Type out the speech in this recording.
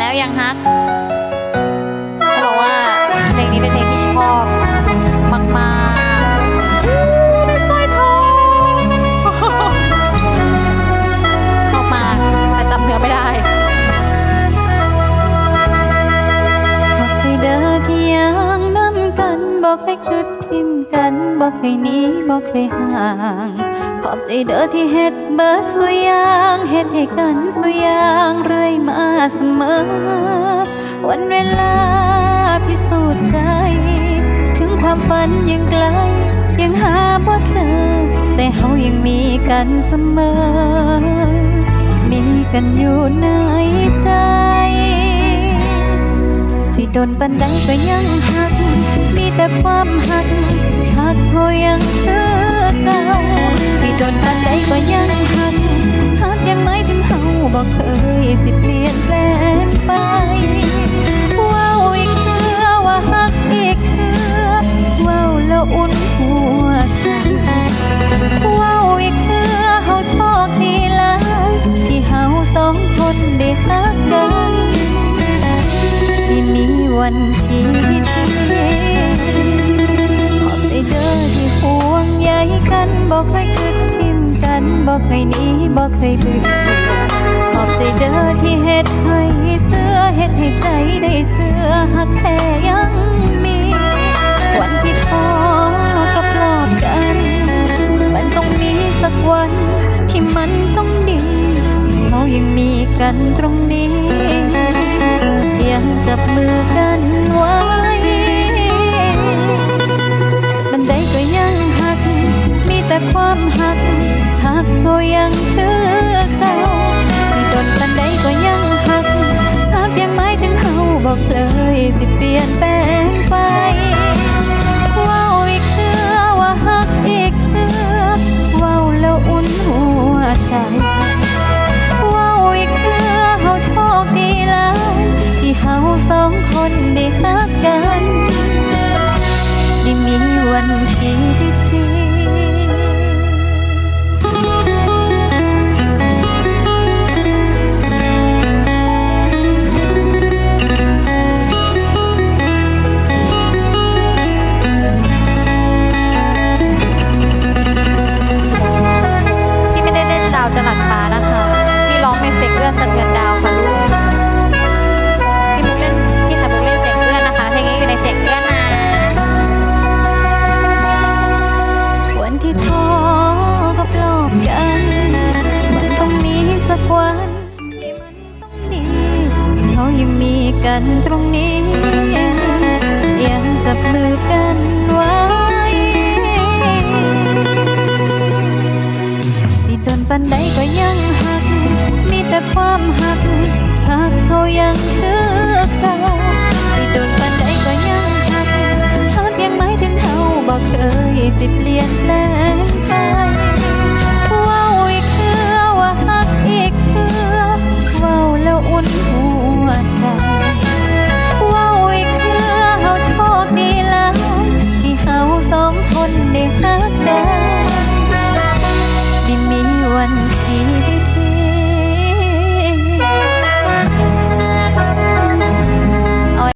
แล้วยังฮัก บอกให้คืดทิมกันบอกให้หนีบอกให้ห่าง ขอบใจเด้อที่เฮ็ดเบิดสุยางเฮ็ดให้กันสุยางเรื่อยมาเสมอ วันเวลาพิสูจน์ใจ ถึงความฝันยังไกล ยังหาบ่เจอ แต่เฮายังมีกันเสมอ มีกันอยู่ในใจ สิโดนปันใดก็ยังหัก มีแต่ความหักหักเขายังเธอเก่าสิโดนปันใดก็ยังหักหักยังไม่ถึงเขาบอกเคยสิเปลี่ยนแปลงไป วันที่ขอบใจเด้อที่ห่วงใยกันบอกให้คืดทิมกันบอกให้หนี้บอกให้เบื่อขอบใจเด้อที่เฮ็ดให้เสื้อเฮ็ดให้ใจได้เสื้อหักแท้ยังมี วันที่ท้อกับปลอบกัน มันต้องมีสักวันที่มันต้องดีเรายังมีกันตรงนี้ แต่ความหักหักก็ยังคือเขาสิโดนบันไดก็ยังหักหักยังหมายถึงเขาบอกเลยสิเปลี่ยนแปลงไปเว้าวอีกเถือว่าหักอีกเถือเว้าวแล้วอุ่นหัวใจว้าวอีกเทื่อเฮาโชคดีแล้วที่เฮาสองคนได้รักกันได้มีวันที่ดี วันที่มันต้องดีเขายังมีกันตรงนี้ ยังจับมือกันไว้สิโดนปันใดก็ยังหัก มีแต่ความหักหักเขายังคือเก่าสิโดนปันใดก็ยังหักหักยังหมายถึงเขาบอกเคยสิเปลี่ยนแปลง